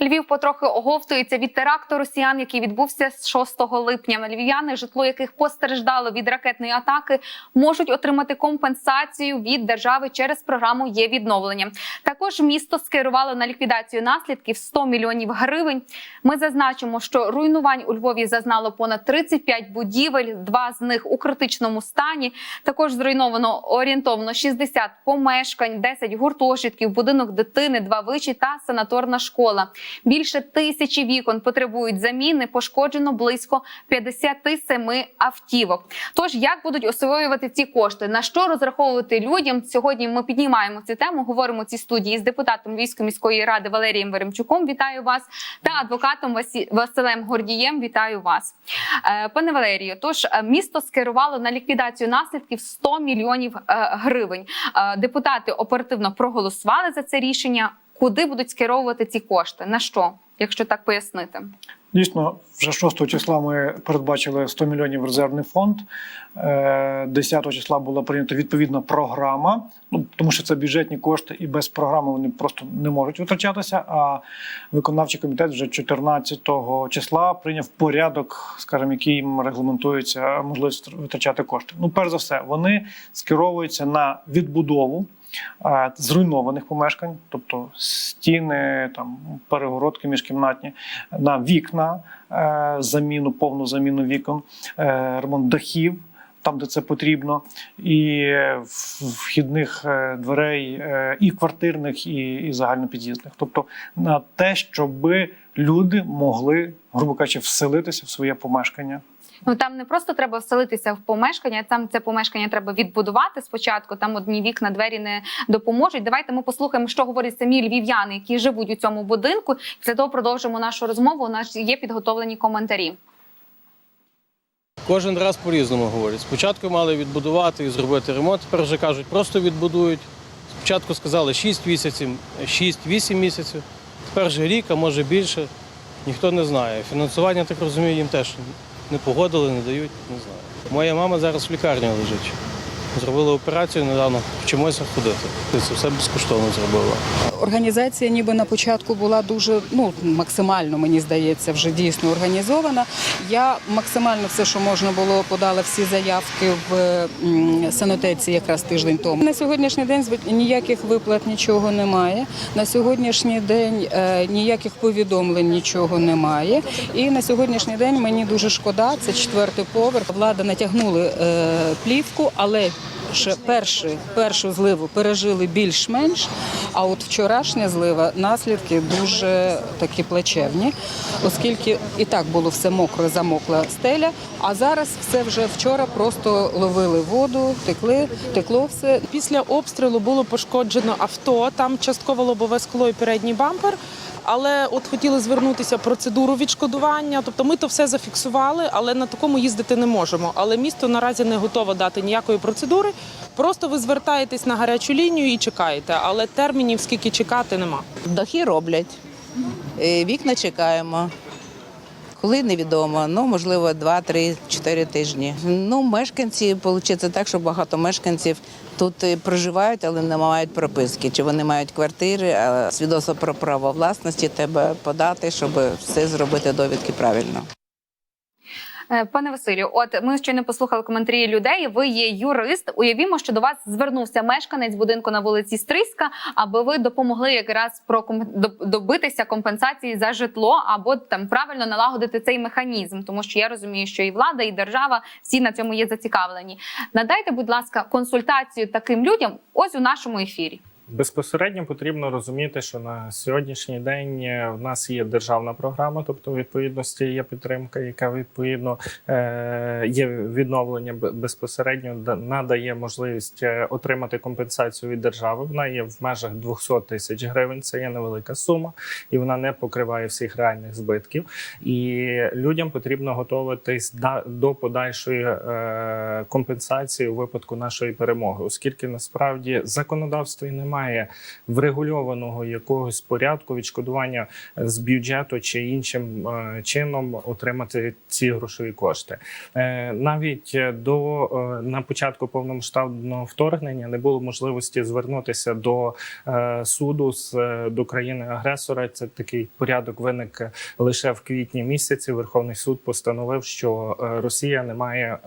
Львів потрохи оговтується від теракту росіян, який відбувся з 6 липня. Львів'яни, житло яких постраждало від ракетної атаки, можуть отримати компенсацію від держави через програму є відновлення. Також місто скерувало на ліквідацію наслідків 100 мільйонів гривень. Ми зазначимо, що руйнувань у Львові зазнало понад 35 будівель, два з них у критичному стані. Також зруйновано орієнтовно 60 помешкань, 10 гуртожитків, будинок дитини, два виші та санаторна школа. Більше тисячі вікон потребують заміни. Пошкоджено близько 57 автівок. Тож як будуть освоювати ці кошти? На що розраховувати людям? Сьогодні ми піднімаємо цю тему. Говоримо у цій студії з депутатом Львівської міської ради Валерієм Веремчуком. Вітаю вас та адвокатом Василем Гордієм. Вітаю вас, Е, пане Валерію. Тож е, місто скерувало на ліквідацію наслідків 100 мільйонів е, гривень. Депутати оперативно проголосували за це рішення. Куди будуть скеровувати ці кошти? На що, якщо так пояснити? Дійсно, вже 6 числа ми передбачили 100 мільйонів резервний фонд. Е, 10 числа була прийнята відповідна програма, ну тому що це бюджетні кошти, і без програми вони просто не можуть витрачатися. А виконавчий комітет вже 14 числа прийняв порядок, скажімо, яким регламентується можливість витрачати кошти. Ну, перш за все, вони скеровуються на відбудову е, зруйнованих помешкань, тобто стіни, там перегородки міжкімнатні, на вікна, е, заміну, повну заміну вікон, е, ремонт дахів. Там, де це потрібно, і вхідних е, дверей, і квартирних, і, і загальнопід'їздних. Тобто на те, щоб люди могли, грубо кажучи, вселитися в своє помешкання. Ну там не просто треба вселитися в помешкання, там це помешкання треба відбудувати спочатку. Там одні вікна, двері не допоможуть. Давайте ми послухаємо, що говорять самі львів'яни, які живуть у цьому будинку. Після того продовжимо нашу розмову. У нас є підготовлені коментарі. Кожен раз по-різному говорять. Спочатку мали відбудувати і зробити ремонт, тепер вже кажуть, просто відбудують. Спочатку сказали 6 місяців, 6-8 місяців, тепер же рік, а може більше. Ніхто не знає. Фінансування, так розумію, їм теж не погодили, не дають, не знаю. Моя мама зараз в лікарні лежить. Зробили операцію недавно, вчимося ходити. Це все безкоштовно зробила. Організація ніби на початку була дуже ну максимально, мені здається, вже дійсно організована. Я максимально все, що можна було, подала всі заявки в санотеці якраз тиждень тому. На сьогоднішній день ніяких виплат нічого немає. На сьогоднішній день е, ніяких повідомлень нічого немає. І на сьогоднішній день мені дуже шкода. Це четвертий поверх. Влада натягнули е, плівку, але ще першу, першу зливу пережили більш-менш. А от вчорашня злива наслідки дуже такі плачевні, оскільки і так було все мокро, замокла стеля. А зараз все вже вчора просто ловили воду, текли, текло все. Після обстрілу було пошкоджено авто, там частково лобове скло і передній бампер. Але от хотіли звернутися процедуру відшкодування. Тобто ми то все зафіксували, але на такому їздити не можемо. Але місто наразі не готове дати ніякої процедури. Просто ви звертаєтесь на гарячу лінію і чекаєте. Але термінів скільки чекати нема. Дахи роблять, е, вікна чекаємо. Коли невідомо, ну можливо, 2, 3, 4 тижні. Ну, мешканці, виходить так, що багато мешканців тут е, проживають, але не мають прописки. Чи вони мають квартири, а свідоцтво про право власності треба подати, щоб все зробити довідки правильно. Е, Пане Василю, от ми щойно послухали коментарі людей. Ви є юрист. Уявімо, що до вас звернувся мешканець будинку на вулиці Стрийська, аби ви допомогли якраз про добитися компенсації за житло або там правильно налагодити цей механізм, тому що я розумію, що і влада, і держава всі на цьому є зацікавлені. Надайте, будь ласка, консультацію таким людям ось у нашому ефірі. Безпосередньо потрібно розуміти, що на сьогоднішній день е, в нас є державна програма, тобто відповідності є підтримка, яка відповідно е, є відновлення безпосередньо надає можливість е, отримати компенсацію від держави. Вона є в межах 200 тисяч гривень. Це є невелика сума, і вона не покриває всіх реальних збитків. І людям потрібно готуватись до подальшої компенсації у випадку нашої перемоги, оскільки насправді законодавства і немає. Немає врегульованого якогось порядку відшкодування з бюджету чи іншим е, чином отримати ці грошові кошти. Е, Навіть до е, на початку повномасштабного вторгнення не було можливості звернутися до суду з до країни-агресора. Це такий порядок виник лише в квітні місяці. Верховний суд постановив, що Росія не має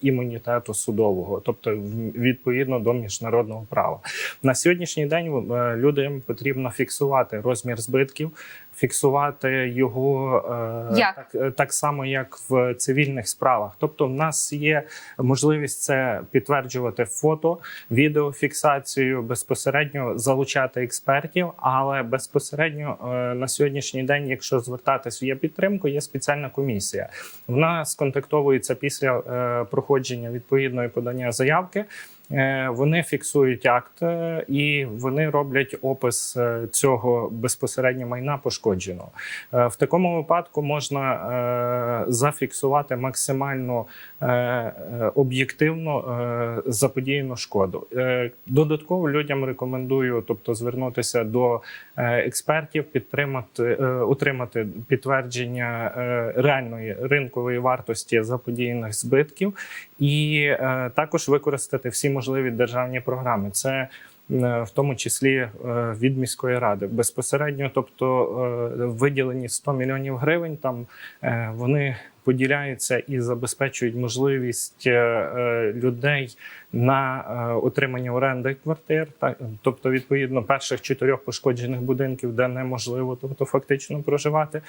імунітету судового, тобто відповідно до міжнародного права. На сьогоднішній день е, людям потрібно фіксувати розмір збитків, фіксувати його е, Як? Так, е, так само, як в цивільних справах. Тобто, в нас є можливість це підтверджувати фото, відеофіксацію, безпосередньо залучати експертів, але безпосередньо на сьогоднішній день, якщо звертатись, є підтримку, є спеціальна комісія. Вона сконтактовується після проходження відповідної подання заявки. Е, Вони фіксують акт е, і вони роблять опис е, цього безпосередньо майна пошкодженого. В такому випадку можна зафіксувати максимально об'єктивно заподіяну шкоду. Додатково людям рекомендую, тобто звернутися до експертів, підтримати отримати підтвердження реальної ринкової вартості заподіяних збитків, і також використати всі можливі державні програми. Це е, в тому числі е, від міської ради безпосередньо, тобто е, виділені 100 мільйонів гривень. Там вони поділяються і забезпечують можливість людей на отримання оренди квартир, тобто відповідно перших чотирьох пошкоджених будинків, де неможливо, тобто фактично проживати.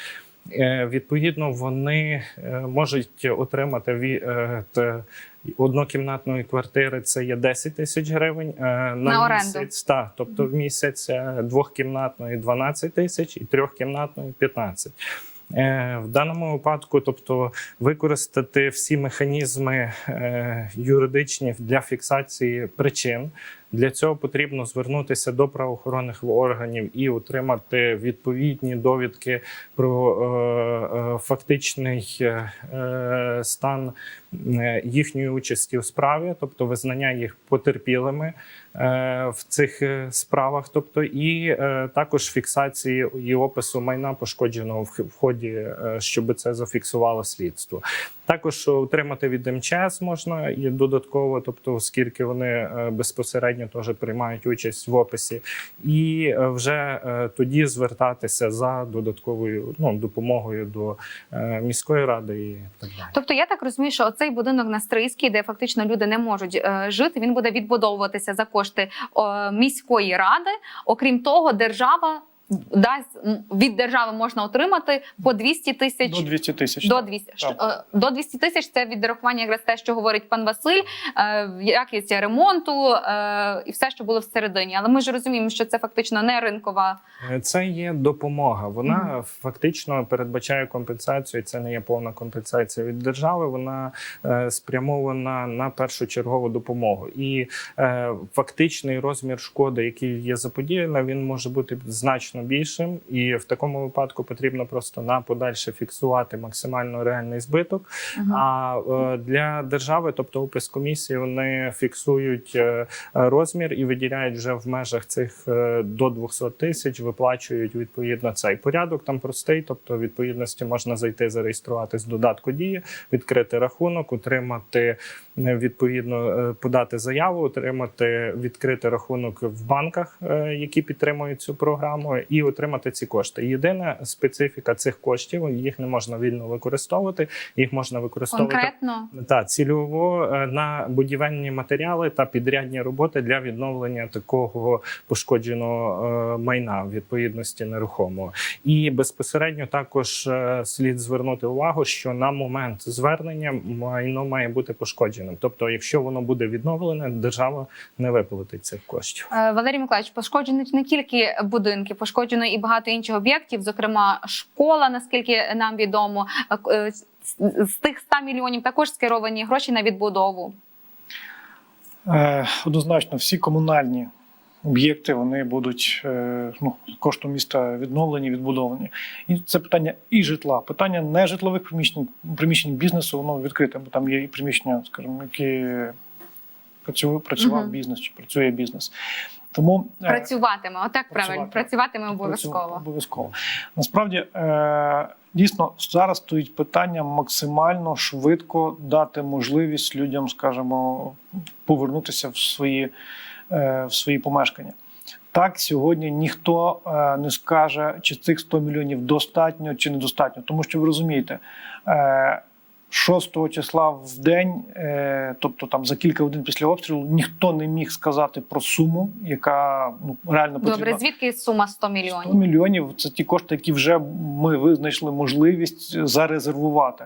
Відповідно, вони можуть отримати ві- т- однокімнатної квартири. Це є 10 тисяч гривень е, на, На оренду. місяць. та тобто в місяць е, двохкімнатної 12 тисяч і трьохкімнатної 15. Е, В даному випадку, тобто використати всі механізми юридичні для фіксації причин. Для цього потрібно звернутися до правоохоронних органів і отримати відповідні довідки про е, е, фактичний е, стан їхньої участі у справі, тобто визнання їх потерпілими в цих справах, тобто і також фіксації і опису майна пошкодженого в ході, щоб це зафіксувало слідство. Також отримати від МЧС можна і додатково, тобто, оскільки вони е, безпосередньо теж приймають участь в описі, і е, вже е, тоді звертатися за додатковою ну, допомогою до міської ради і так далі. Тобто я так розумію, що оцей будинок на Стрийській, де фактично люди не можуть жити, він буде відбудовуватися за кошти міської ради. Окрім того, держава дасть від держави можна отримати по 200 тисяч. До 200 тисяч. До так. 200, Так. е, до 200 тисяч це відрахування якраз те, що говорить пан Василь, е, якість ремонту е, і все, що було всередині. Але ми ж розуміємо, що це фактично не ринкова. Це є допомога. Вона фактично передбачає компенсацію. Це не є повна компенсація від держави. Вона спрямована на першочергову допомогу. І фактичний розмір шкоди, який є заподіяна, він може бути значно більшим. І в такому випадку потрібно просто на подальше фіксувати максимально реальний збиток. А е, для держави, тобто опис комісії, вони фіксують е, розмір і виділяють вже в межах цих е, до 200 тисяч, виплачують відповідно цей порядок. Там простий, тобто відповідності можна зайти, зареєструватись додатку дії, відкрити рахунок, отримати відповідно подати заяву, отримати відкрити рахунок в банках, які підтримують цю програму, і отримати ці кошти. Єдина специфіка цих коштів їх не можна вільно використовувати, їх можна використовувати Конкретно та цільово е, на будівельні матеріали та підрядні роботи для відновлення такого пошкодженого е, майна в відповідності нерухомого. І безпосередньо також е, слід звернути увагу, що на момент звернення майно має бути пошкодженим. Тобто, якщо воно буде відновлене, держава не виплатить цих коштів. Валерій Миколаївич, пошкоджені не тільки будинки, пошкоджено і багато інших об'єктів, зокрема школа, наскільки нам відомо. Е, е, з- тих 100 мільйонів також скеровані гроші на відбудову. Е, Однозначно, всі комунальні об'єкти вони будуть ну, коштом міста відновлені, відбудовані. І це питання і житла. Питання не житлових приміщень, приміщень бізнесу, воно відкрите, бо там є і приміщення, скажімо, які працював, працював Мгм. бізнес чи працює бізнес. Тому е, Працюватиме, отак правильно, працюватиме. обов'язково. Обов'язково. Насправді, е, дійсно, зараз стоїть питання максимально швидко дати можливість людям, скажімо, повернутися в свої, е, в свої помешкання. Так, сьогодні ніхто не скаже, чи цих 100 мільйонів достатньо чи недостатньо, тому що ви розумієте. Е, 6 числа в день, е, тобто там за кілька годин після обстрілу, ніхто не міг сказати про суму, яка ну реально потрібна. Добре, звідки сума 100 100 мільйонів? мільйонів це ті кошти, які вже ми визнайшли можливість зарезервувати.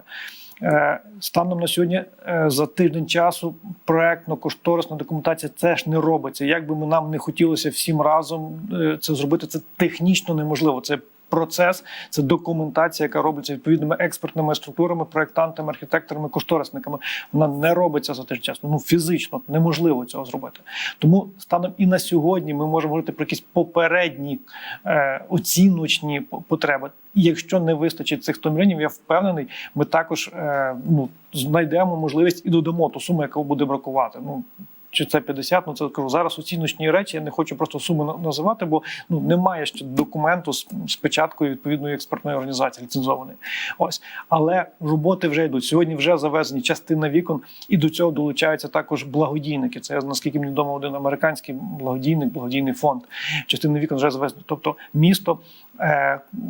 Е, Станом на сьогодні е, за тиждень часу проектно-кошторисна документація це ж не робиться. Як би ми нам не хотілося всім разом це зробити, це технічно неможливо. Це процес, це документація, яка робиться відповідними експертними структурами, проектантами, архітекторами, кошторисниками. Вона не робиться за тиждень часу. Ну фізично неможливо цього зробити. Тому станом і на сьогодні ми можемо говорити про якісь попередні е, оціночні потреби. І якщо не вистачить цих 100 мільйонів, я впевнений, ми також е, ну, знайдемо можливість і додамо ту суму, яка буде бракувати. Ну чи це 50, ну це кажу зараз оціночні речі. Я не хочу просто суми називати, бо ну немає ще документу з, з печаткою відповідної експертної організації ліцензованої. Ось, але роботи вже йдуть. Сьогодні вже завезені частина вікон, і до цього долучаються також благодійники. Це наскільки мені відомо, один американський благодійник, благодійний фонд. Частина вікон вже завезені. Тобто місто,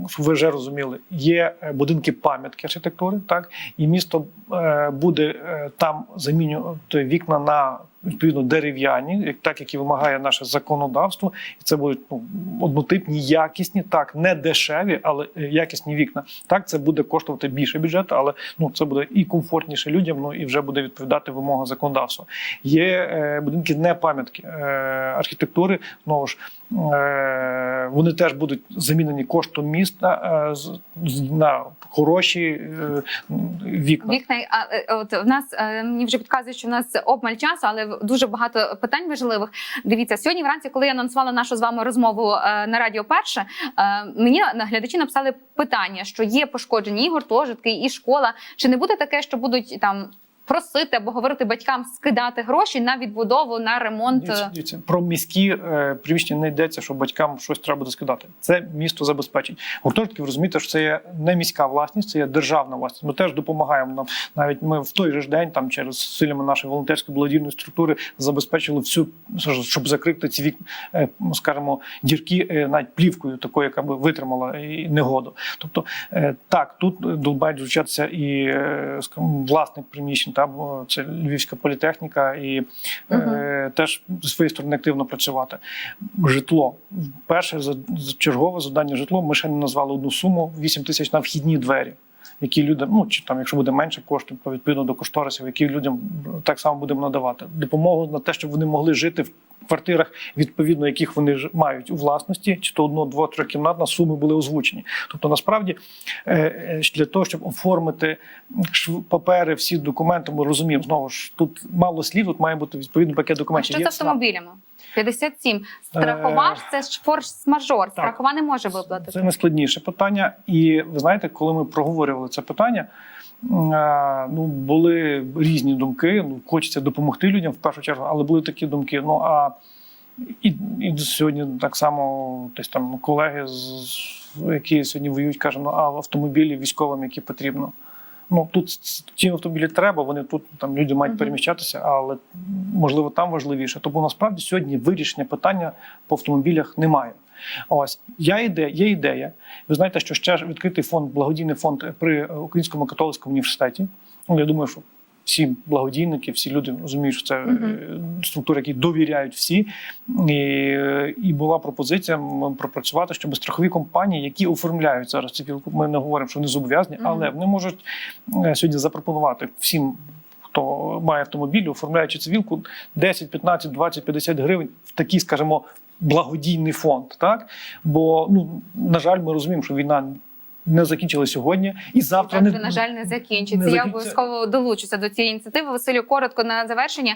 щоб ви вже розуміли, є е, будинки пам'ятки архітектури, так і місто е, буде е, там замінювати вікна на відповідно дерев'яні, так як і вимагає наше законодавство, і це будуть ну, однотипні, якісні, так не дешеві, але е, якісні вікна. Так, це буде коштувати більше бюджету, але ну це буде і комфортніше людям. Ну і вже буде відповідати вимогам законодавства. Є е, будинки не пам'ятки е, архітектури. Знову ж е, вони теж будуть замінені коштом міста е, на хороші е, вікна. Вікна, а е, от в нас мені вже підказують, що в нас обмаль часу, але дуже багато питань важливих. Дивіться, сьогодні вранці, коли я анонсувала нашу з вами розмову на радіо перше, мені глядачі написали питання, що є пошкоджені і гуртожитки, і школа. Чи не буде таке, що будуть там просити або говорити батькам скидати гроші на відбудову, на ремонт? Дивіться, дивіться, про міські е, приміщення не йдеться, що батькам щось треба буде скидати. Це місто забезпечить. Гуртожитки, ви розумієте, що це є не міська власність, це є державна власність. Ми теж допомагаємо нам. Навіть ми в той же ж день, там через силями нашої волонтерської благодійної структури, забезпечили всю, щоб закрити ці вік, е, скажімо, дірки е, навіть плівкою, такою, яка би витримала і негоду. Тобто, е, так, тут долбають звучатися і е, скажімо, власник приміщень, там о, це Львівська політехніка, і е, теж зі своєї сторони активно працювати. Житло. Перше чергове завдання житло. Ми ще не назвали одну суму 8 тисяч на вхідні двері. Які люди, ну чи там, якщо буде менше коштів, відповідно до кошторисів, які людям так само будемо надавати допомогу на те, щоб вони могли жити в квартирах, відповідно яких вони ж мають у власності, чи то одно, дво, трьохкімнатна суми були озвучені. Тобто, насправді, е, е, для того, щоб оформити папери, всі документи, ми розуміємо знову ж тут мало слів, тут має бути відповідний пакет А документів. що з автомобілями? 57. Страхова це ж форс-мажор. Страхова не може виплатити. Це найскладніше питання. І ви знаєте, коли ми проговорювали це питання, е, ну були різні думки. Ну, хочеться допомогти людям в першу чергу, але були такі думки. Ну а і, і сьогодні так само десь там колеги, з, які сьогодні воюють, кажуть, ну а автомобілі військовим, які потрібно. Ну тут ці автомобілі треба, вони тут там люди мають переміщатися, але можливо там важливіше. Тому насправді сьогодні вирішення питання по автомобілях немає. Ось я ідея, є ідея. Ви знаєте, що ще ж відкритий фонд, благодійний фонд при Українському католицькому університеті. Ну я думаю, що всі благодійники, всі люди розуміють, що це е, структури, які довіряють всі. І, і була пропозиція пропрацювати, щоб страхові компанії, які оформляють зараз цивілку, ми не говоримо, що вони зобов'язані, Мгм. але вони можуть е, сьогодні запропонувати всім. Хто має автомобіль, оформляючи цивілку, 10, 15, 20, 50 гривень в такий, скажімо, благодійний фонд. Так? Бо, ну, на жаль, ми розуміємо, що війна не закінчили сьогодні, і завтра Так, не на жаль, не закінчиться. не Я закінчиться. обов'язково долучуся до цієї ініціативи. Василю, коротко на завершення.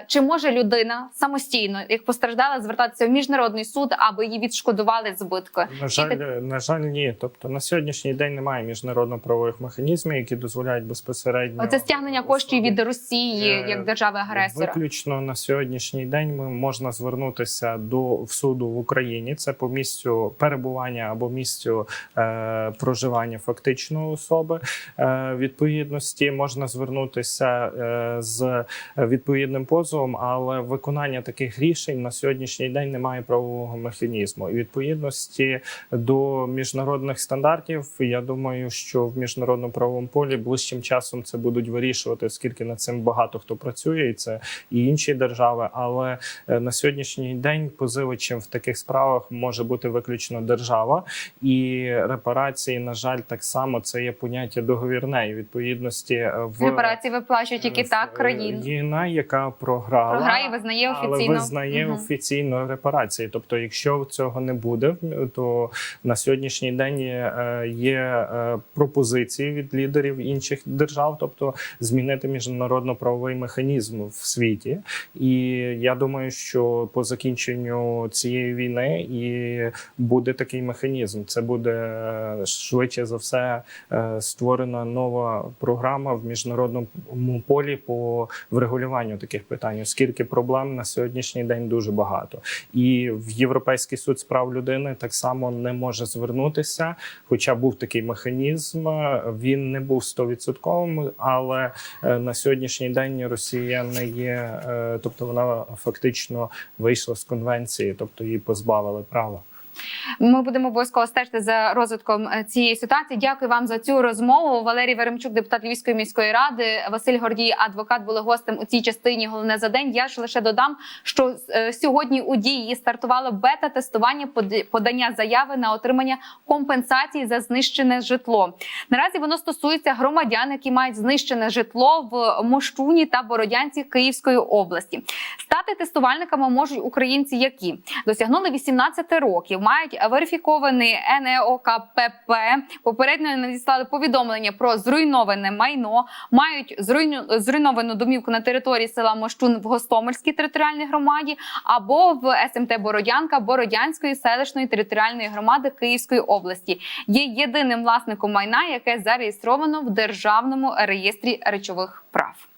Е, Чи може людина самостійно, як постраждала, звертатися в міжнародний суд, аби їй відшкодували збитки? На жаль, на жаль, ні. Тобто на сьогоднішній день немає міжнародно-правових механізмів, які дозволяють безпосередньо Оце стягнення коштів від Росії Е, як держави агресора. Виключно на сьогоднішній день ми можна звернутися до в суду в Україні. Це по місцю перебування або місцю е, проживання фактичної особи. Е, відповідності можна звернутися е, з відповідним позовом, але виконання таких рішень на сьогоднішній день немає правового механізму. І відповідності до міжнародних стандартів, я думаю, що в міжнародному правовому полі ближчим часом це будуть вирішувати, оскільки над цим багато хто працює, і це і інші держави. Але е, на сьогоднішній день позивачем в таких справах може бути виключно держава, і репарації, на жаль, так само це є поняття договірне і відповідності е, в Репарації виплачують тільки так е, країн. Єна, яка програла, Програє, визнає офіційно. але визнає Мгм. офіційно репарації. Тобто, якщо цього не буде, то на сьогоднішній день є, е, є е, пропозиції від лідерів інших держав, тобто змінити міжнародно-правовий механізм в світі. І я думаю, що по закінченню цієї війни і буде такий механізм. Це буде е, швидше за все е, створена нова програма в міжнародному полі по врегулюванню таких питань, оскільки проблем на сьогоднішній день дуже багато. І в Європейський суд з прав людини так само не може звернутися. Хоча був такий механізм, він не був стовідсотковим, але е, на сьогоднішній день Росія не є, е, тобто вона фактично вийшла з конвенції, тобто її позбавили права. Ми будемо обов'язково стежити за розвитком е, цієї ситуації. Дякую вам за цю розмову. Валерій Веремчук, депутат Львівської міської ради, Василь Гордій, адвокат, були гостем у цій частині. Головне за день. Я ж лише додам, що е, сьогодні у дії стартувало бета-тестування подання заяви на отримання компенсації за знищене житло. Наразі воно стосується громадян, які мають знищене житло в Мощуні та Бородянці Київської області. Стати тестувальниками можуть українці, які досягнули 18 років, мають верифікований НЕОКПП, попередньо надіслали повідомлення про зруйноване майно, мають зруйновану домівку на території села Мощун в Гостомельській територіальній громаді або в СМТ Бородянка Бородянської селищної територіальної громади Київської області. Є єдиним власником майна, яке зареєстровано в державному реєстрі речових прав.